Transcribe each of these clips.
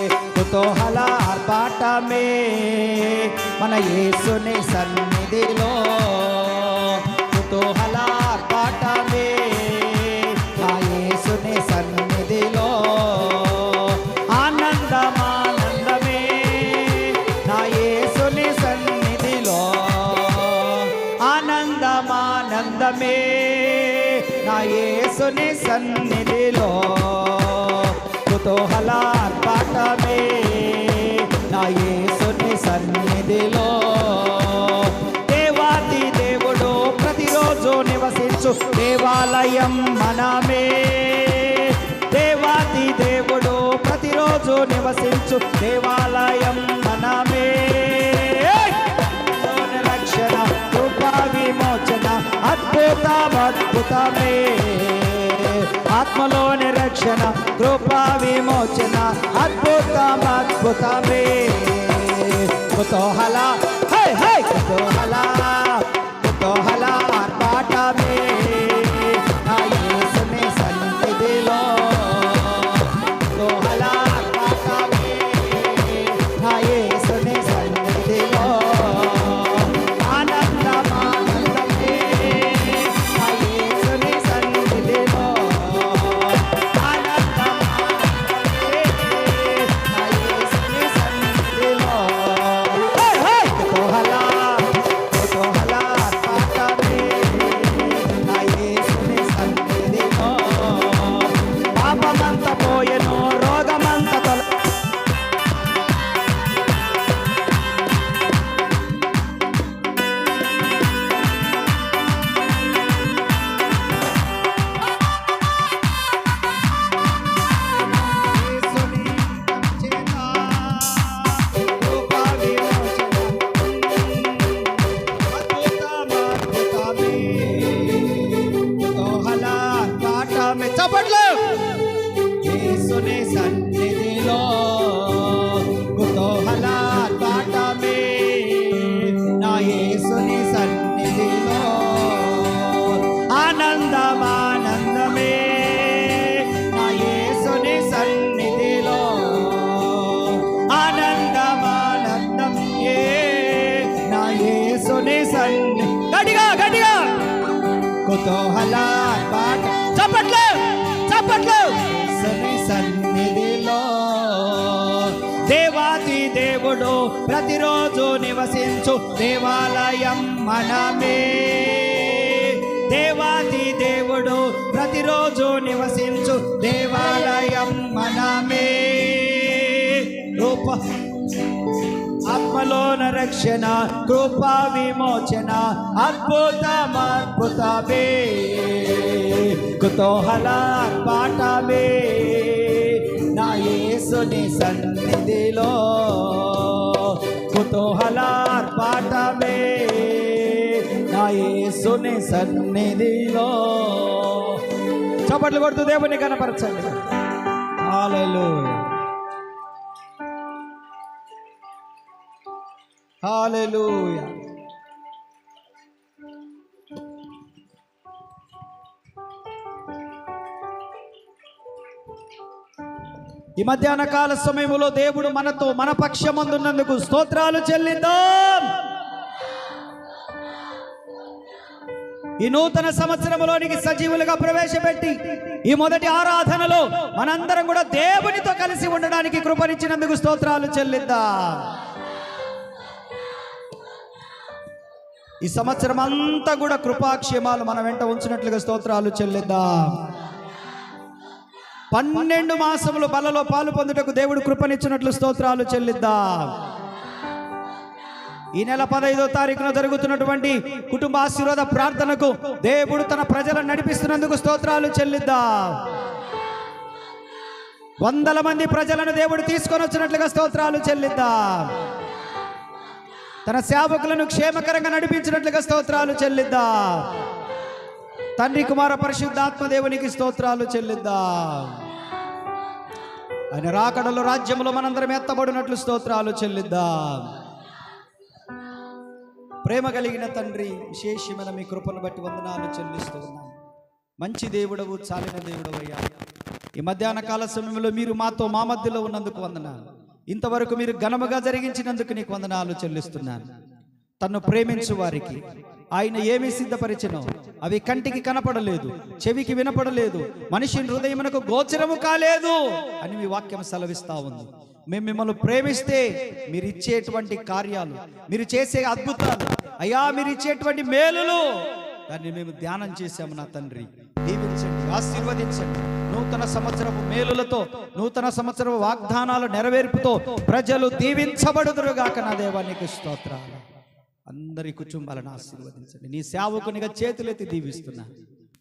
కుతూహల ఆర్భాటమే. మన యేసుని సన్నిధిలో కుతూహల ఆర్భాటమే. నా యేసుని సన్నిధిలో ఆనందమానందమే. నా యేసుని సన్నిధిలో ఆనందమానందమే. నా యేసుని సన్నిధిలో కుతూహలార్పాటమే నా యేసుని సన్నిధిలో దేవాది దేవుడు ప్రతిరోజు నివసించు దేవాలయం మనమే. దేవాది దేవుడు ప్రతిరోజు నివసించు దేవాలయం మనమే. రక్షణ కృపా విమోచన అద్భుతం అద్భుతమే. ఆత్మలో రక్షణ కృపా విమోచన అద్భుతం అద్భుతమే. కుతూహల చప్పట్లు. యేసుని సన్నిధిలో కుతూహల పాఠమే నా యేసుని సన్నిధిలో ఆనందమానందమే. నా యేసుని సన్నిధిలో ఆనందమానందం ఏ నా యేసుని సన్ని గట్టిగా గట్టిగా. కుతూహల పాట చప్పట్లే. చప్పట్లు. యేసుని సన్నిధిలో దేవాది దేవుడు ప్రతిరోజు నివసించు దేవాలయం మనమే. దేవాది దేవుడు ప్రతిరోజు నివసించు దేవాలయం మనమే. రూప ఆత్మలోన రక్షణ కృపా విమోచన అద్భుతం అద్భుతమే. కుతూహల పాఠమే. నా యేసుని సన్నిధిలో కుతూహల పాఠమే. నా యేసుని సన్నిధిలో. చప్పట్లు కొడుతూ దేవుని కనపరచండి. హాలలు హాలలుయా. ఈ మధ్యాహ్న కాల సమయంలో దేవుడు మనతో మన పక్షమందున్నందుకు స్తోత్రాలు చెల్లిద్దాం. ఈ నూతన సంవత్సరంలోనికి సజీవులుగా ప్రవేశపెట్టి ఈ మొదటి ఆరాధనలో మనందరం కూడా దేవునితో కలిసి ఉండడానికి కృపనిచ్చినందుకు స్తోత్రాలు చెల్లిద్దాం. ఈ సంవత్సరం అంతా కూడా కృపాక్షేమాలు మన వెంట ఉంచినట్లుగా స్తోత్రాలు చెల్లిద్దాం. పన్నెండు మాసములు బలలో పాలు పొందుటకు దేవుడు కృపనిచ్చినట్లు స్తోత్రాలు చెల్లిద్దాం. ఈ నెల పదహైదో తారీఖున జరుగుతున్నటువంటి కుటుంబ ఆశీర్వాద ప్రార్థనకు దేవుడు తన ప్రజలను నడిపిస్తున్నందుకు స్తోత్రాలు చెల్లిద్దాం. వందల మంది ప్రజలను దేవుడు తీసుకొని వచ్చినట్లుగా స్తోత్రాలు చెల్లిద్దాం. తన సేవకులను క్షేమకరంగా నడిపించినట్లుగా స్తోత్రాలు చెల్లిద్దాం. తండ్రి కుమార పరిశుద్ధాత్మ దేవునికి స్తోత్రాలు చెల్లిద్దాం. ఆయన రాకడలో రాజ్యంలో మనందరం ఎత్తబడినట్లు స్తోత్రాలు చెల్లిద్దాం. ప్రేమ కలిగిన తండ్రి విశేషమైన మీ కృపను బట్టి వందనాలు చెల్లిస్తూ ఉన్నాం. మంచి దేవుడవు చాలిన దేవుడవు అయ్యా ఈ మధ్యాహ్న కాల సమయంలో మీరు మాతో మా మధ్యలో ఉన్నందుకు వందనాలు. ఇంతవరకు మీరు ఘనముగా జరిగించినందుకు నీకు వందనాలు చెల్లిస్తున్నాను. తన్ను ప్రేమించు వారికి ఆయన ఏమి సిద్ధపరిచను అవి కంటికి కనపడలేదు చెవికి వినపడలేదు మనిషి హృదయమునకు గోచరము కాలేదు అని మీ వాక్యం సెలవిస్తా ఉంది. మేము మిమ్మల్ని ప్రేమిస్తే మీరు ఇచ్చేటువంటి కార్యాలు మీరు చేసే అద్భుతాలు అయ్యా మీరు ఇచ్చేటువంటి మేలులు దాన్ని మేము ధ్యానం చేశాము నా తండ్రి. దీవించండి ఆశీర్వదించండి. నూతన సంవత్సరపు మేలులతో నూతన సంవత్సరపు వాగ్దానాల నెరవేర్పుతో ప్రజలు దీవించబడుదురుగాక నా దేవానికి స్తోత్రాలు. అందరి కుటుంబాలను ఆశీర్వదించండి. నీ సేవకునిగా చేతులెత్తి దీవిస్తున్నా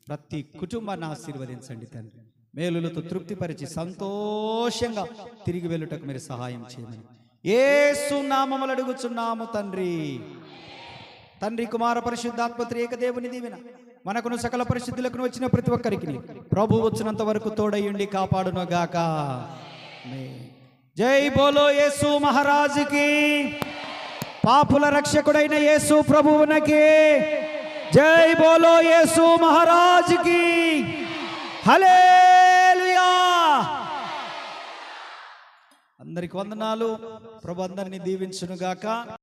ప్రతి కుటుంబాన్ని ఆశీర్వదించండి తండ్రి. మేలులతో తృప్తిపరిచి సంతోషంగా తిరిగి వెళ్ళుటకు మీరు సహాయం చేయమని. ఏ సున్నామములు అడుగుచున్నాము తండ్రి. తండ్రి కుమార పరిశుద్ధాత్మత్రి ఏకదేవుని దేవుని. దీవెన మనకును సకల పరిశుద్ధులకు వచ్చిన ప్రతి ఒక్కరికి ప్రభు వచ్చినంత వరకు తోడయ్యుండి కాపాడునగాక. జై బోలో యేసు మహారాజుకి. పాపుల రక్షకుడైన యేసు ప్రభువునకి. జై బోలో యేసు మహారాజుకి. హల్లెలూయా. అందరికి వందనాలు. ప్రభు అందరినీ దీవించునుగాక.